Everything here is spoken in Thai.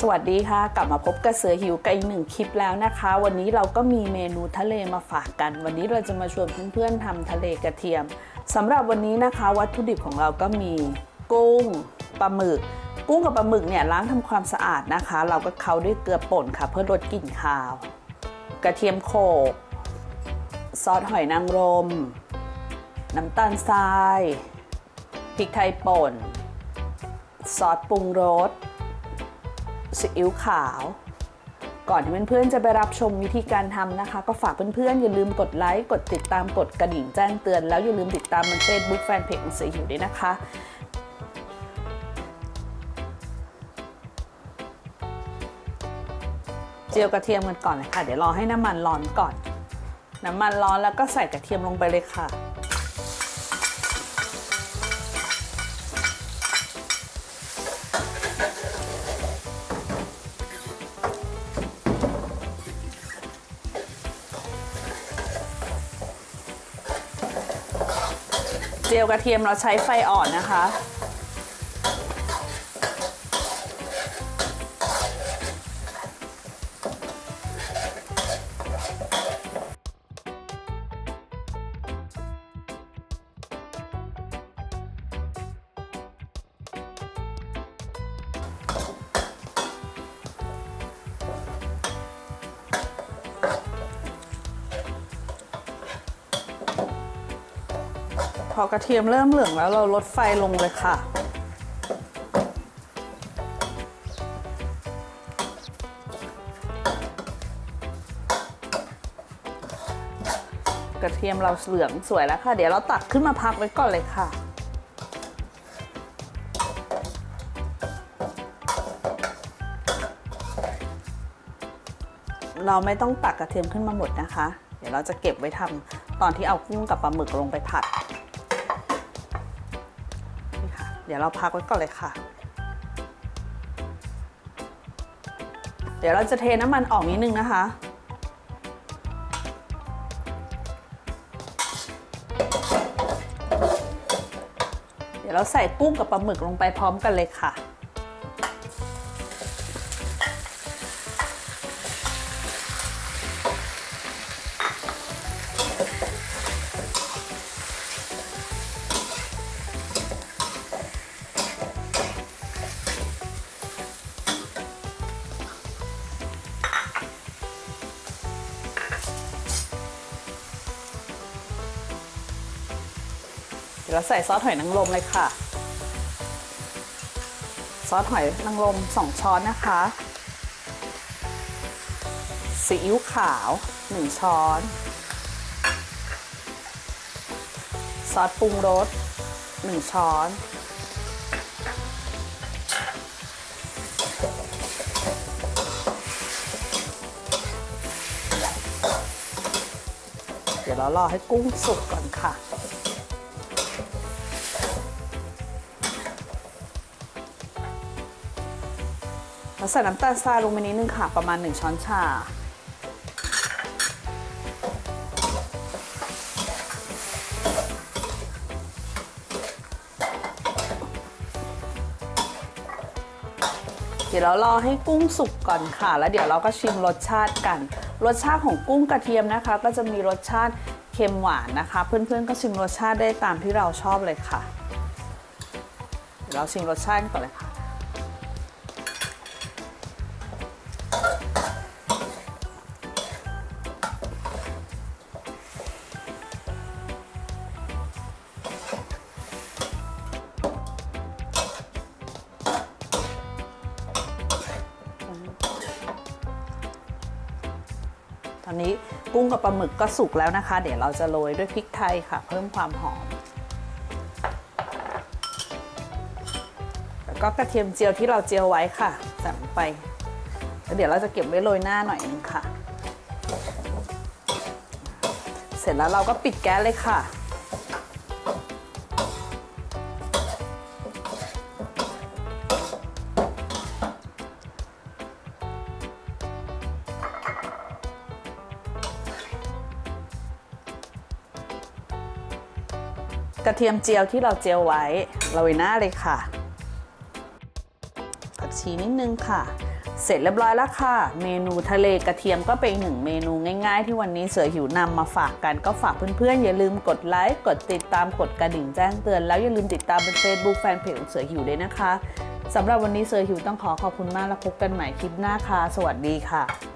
สวัสดีค่ะ กลับมาพบกับเสือหิวกับอีกหนึ่งคลิปแล้วนะคะ วันนี้เราก็มีเมนูทะเลมาฝากกัน วันนี้เราจะมาชวนเพื่อนๆทำทะเลกระเทียมสำหรับวันนี้นะคะ วัตถุดิบของเราก็มีกุ้งปลาหมึก กุ้งกับปลาหมึกเนี่ยล้างทำความสะอาดนะคะ เราก็เคล้าด้วยเกลือป่นค่ะ เพื่อลดกลิ่นคาว กระเทียมโขลกซอสหอยนางรม น้ำตาลทรายพริกไทยป่น ซอสปรุงรส ซีอิ๊วขาว ก่อนที่เพื่อนๆจะไปรับชมวิธีการทำนะคะ ก็ฝากเพื่อนๆ อย่าลืมกดไลค์กดติดตามกดกระดิ่งแจ้งเตือน แล้วอย่าลืมติดตามมันเฟซบุ๊กแฟนเพจของเสือหิวด้วยนะคะเจียวกระเทียมกันก่อนเลยค่ะ เดี๋ยวรอให้น้ำมันร้อนก่อน น้ำมันร้อนแล้วก็ใส่กระเทียมลงไปเลยค่ะ เจียวกระเทียมเราใช้ไฟอ่อนนะคะ พอกระเทียมเริ่มเหลืองแล้วเราลดไฟลงเลยค่ะ กระเทียมเราเหลืองสวยแล้วค่ะ เดี๋ยวเราตักขึ้นมาพักไว้ก่อนเลยค่ะเราไม่ต้องตักกระเทียมขึ้นมาหมดนะคะ เดี๋ยวเราจะเก็บไว้ทำตอนที่เอากุ้งกับปลาหมึกลงไปผัด เดี๋ยวเราพักไว้ก่อนเลยค่ะ เดี๋ยวเราจะเทน้ำมันออกนิดนึงนะคะ เดี๋ยวเราใส่กุ้งกับปลาหมึกลงไปพร้อมกันเลยค่ะ ดี๋ยวเราใส่ซอสหอยนางรมเลยค่ะ ซอสหอยนางรม2ช้อนนะคะซีอิ๊วขาว1ช้อน ซอสปรุงรส1ช้อนเดี๋ยวเรารอให้กุ้งสุกก่อนค่ะ ใส่น้ำตาลทรายลงไปนิดนึงค่ะ ประมาณ 1 ช้อนชา เดี๋ยวเรารอให้กุ้งสุกก่อนค่ะ แล้วเดี๋ยวเราก็ชิมรสชาติกัน รสชาติของกุ้งกระเทียมนะคะ ก็จะมีรสชาติเค็มหวานนะคะ เพื่อนๆก็ชิมรสชาติได้ตามที่เราชอบเลยค่ะเดี๋ยวเราชิมรสชาติก่อนเลยค่ะ นี้กุ้งกับปลาหมึกก็สุกแล้วนะคะ เดี๋ยวเราจะโรยด้วยพริกไทยค่ะ เพิ่มความหอม แล้วก็กระเทียมเจียวที่เราเจียวไว้ค่ะใส่ลงไปแล้วเดี๋ยวเราจะเก็บไว้โรยหน้าหน่อยนึงค่ะ เสร็จแล้วเราก็ปิดแก๊สเลยค่ะ กระเทียมเจียวที่เราเจียวไว้โรยหน้าเลยค่ะผักชีนิดนึงค่ะ เสร็จเรียบร้อยแล้วค่ะ เมนูทะเลกระเทียมก็เป็นหนึ่งเมนูง่ายๆ ที่วันนี้เสือหิวนำมาฝากกันก็ฝากเพื่อนๆ อย่าลืมกดไลค์กดติดตามกดกระดิ่งแจ้งเตือนแล้วอย่าลืมติดตามเป็น Facebook แฟนเพจของเสือหิวด้วยนะคะสำหรับวันนี้เสือหิวต้องขอขอบคุณมากแล้วพบกันใหม่คลิปหน้าค่ะ สวัสดีค่ะ